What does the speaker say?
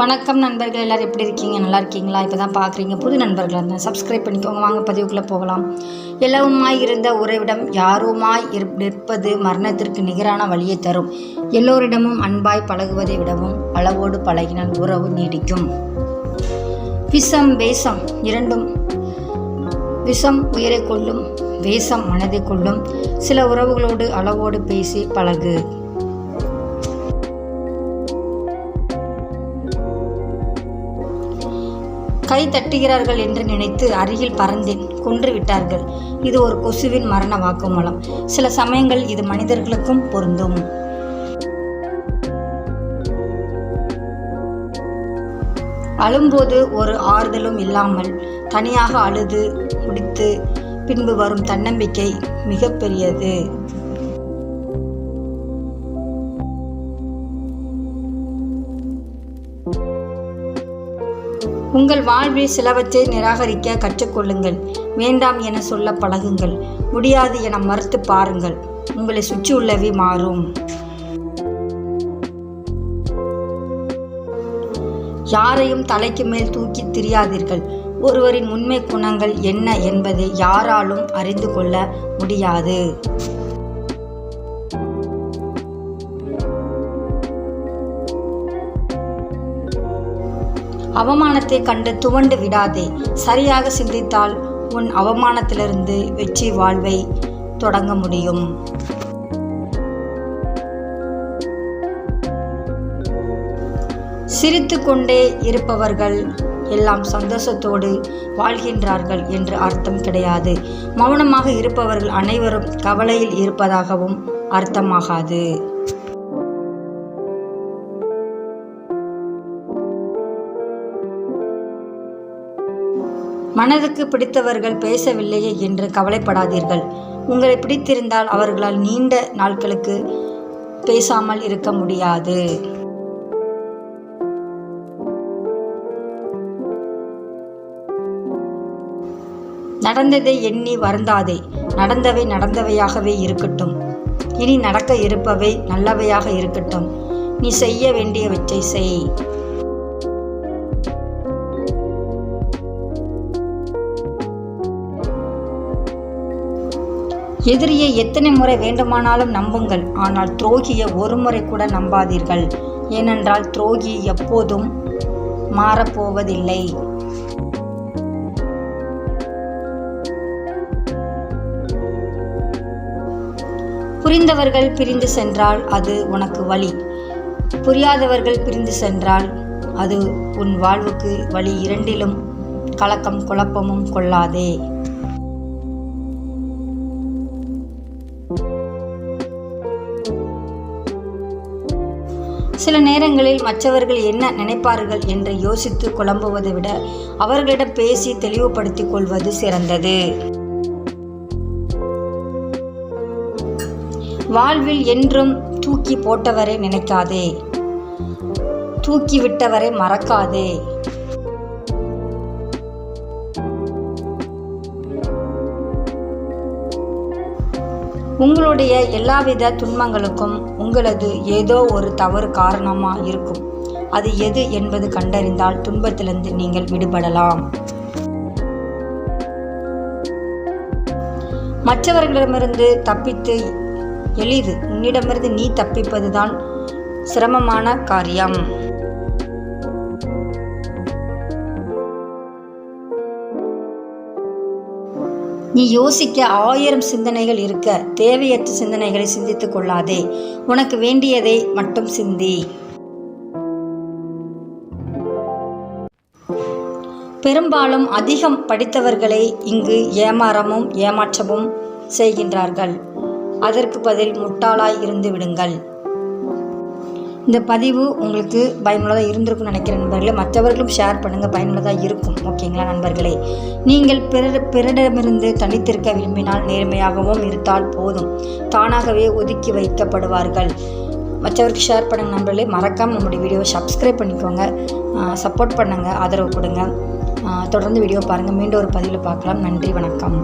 வணக்கம் நண்பர்கள் எல்லோரும் எப்படி இருக்கீங்க? நல்லா இருக்கீங்களா? இப்போ தான் பார்க்குறீங்க புது நண்பர்களாக இருந்தால் சப்ஸ்கிரைப் பண்ணிக்கோங்க. வாங்க பதிவுக்குள்ளே போகலாம். எல்லாவுமாய் இருந்த உறவிடம் யாருமாய் நிற்பது மரணத்திற்கு நிகரான வழியை தரும். எல்லோரிடமும் அன்பாய் பழகுவதை விடவும் அளவோடு பழகினால் உறவு நீடிக்கும். விஷம் வேஷம் இரண்டும் விஷம் உயிரை கொள்ளும் வேஷம் மனதை கொள்ளும். சில உறவுகளோடு அளவோடு பேசி பழகு. கை தட்டுகிறார்கள் என்று நினைத்து அருகில் பறந்தேன். கொன்று விட்டார்கள். இது ஒரு கொசுவின் மரண வாக்குமூலம். சில சமயங்கள் இது மனிதர்களுக்கும் பொருந்தும். அழும்போது ஒரு ஆறுதலும் இல்லாமல் தனியாக அழுது முடித்து பின்பு வரும் தன்னம்பிக்கை மிகப்பெரியது உங்கள் வாழ்வில் சிலவற்றை நிராகரிக்க கற்றுக்கொள்ளுங்கள். வேண்டாம் என சொல்ல பழகுங்கள். முடியாது என மறுத்து பாருங்கள். உங்களை சுற்றியுள்ளவை மாறும். யாரையும் தலைக்கு மேல் தூக்கி திரியாதீர்கள். ஒருவரின் உண்மை குணங்கள் என்ன என்பதை யாராலும் அறிந்து கொள்ள முடியாது. அவமானத்தை கண்டு துவண்டு விடாதே. சரியாக சிந்தித்தால் உன் அவமானத்திலிருந்து வெற்றி வாழ்வை தொடங்க முடியும். சிரித்து கொண்டே இருப்பவர்கள் எல்லாம் சந்தோஷத்தோடு வாழ்கின்றார்கள் என்று அர்த்தம் கிடையாது. மௌனமாக இருப்பவர்கள் அனைவரும் கவலையில் இருப்பதாகவும் அர்த்தமாகாது. மனதுக்கு பிடித்தவர்கள் பேசவில்லையே என்று கவலைப்படாதீர்கள். உங்களை பிடித்திருந்தால் அவர்களால் நீண்ட நாட்களுக்கு பேசாமல் இருக்க முடியாது. நடந்ததை எண்ணி வருந்தாதே. நடந்தவை நடந்தவையாகவே இருக்கட்டும். இனி நடக்க இருப்பவை நல்லவையாக இருக்கட்டும். நீ செய்ய வேண்டியவற்றை செய். எதிரியை எத்தனை முறை வேண்டுமானாலும் நம்புங்கள். ஆனால் துரோகியை ஒரு முறை கூட நம்பாதீர்கள். ஏனென்றால் துரோகி எப்போதும் மாறப்போவதில்லை. புரிந்தவர்கள் பிரிந்து சென்றால் அது உனக்கு வழி. புரியாதவர்கள் பிரிந்து சென்றால் அது உன் வாழ்வுக்கு வழி. இரண்டிலும் கலக்கம் குழப்பமும் கொள்ளாதே. சில நேரங்களில் மற்றவர்கள் என்ன நினைப்பார்கள் என்று யோசித்து குழம்புவதை விட அவர்களிடம் பேசி தெளிவுபடுத்திக் கொள்வது சிறந்தது. வாழ்வில் என்றும் தூக்கி போட்டவரை நினைக்காதே. தூக்கி விட்டவரை மறக்காதே. உங்களுடைய எல்லாவித துன்பங்களுக்கும் உங்களது ஏதோ ஒரு தவறு காரணமாக இருக்கும். அது எது என்பது கண்டறிந்தால் துன்பத்திலிருந்து நீங்கள் விடுபடலாம். மற்றவர்களிடமிருந்து தப்பித்து எளிது. உன்னிடமிருந்து நீ தப்பிப்பதுதான் சிரமமான காரியம். நீ யோசிக்க ஆயிரம் சிந்தனைகள் இருக்க தேவையற்ற சிந்தனைகளை சிந்தித்துக் கொள்ளாதே. உனக்கு வேண்டியதை மட்டும் சிந்தி. பெரும்பாலும் அதிகம் படித்தவர்களை இங்கு ஏமாறமும் ஏமாற்றவும் செய்கின்றார்கள். அதற்கு பதில் முட்டாளாய் இருந்து விடுங்கள். இந்த பதிவு உங்களுக்கு பயனுள்ளதாக இருந்திருக்கும்னு நினைக்கிற நண்பர்களே. மற்றவர்களும் ஷேர் பண்ணுங்கள் பயனுள்ளதாக இருக்கும். ஓகேங்களா நண்பர்களே? நீங்கள் பிறர் பிறரிடமிருந்து தனித்திருக்க விரும்பினால் நேர்மையாகவும் இருந்தால் போதும். தானாகவே ஒதுக்கி வைக்கப்படுவார்கள். மற்றவருக்கு ஷேர் பண்ணுங்கள் நண்பர்களே. மறக்காமல் நம்முடைய வீடியோவை சப்ஸ்கிரைப் பண்ணிக்கோங்க. சப்போர்ட் பண்ணுங்கள் ஆதரவு கொடுங்க. தொடர்ந்து வீடியோ பாருங்கள் மீண்டும் ஒரு பதிவில் பார்க்கலாம். நன்றி வணக்கம்.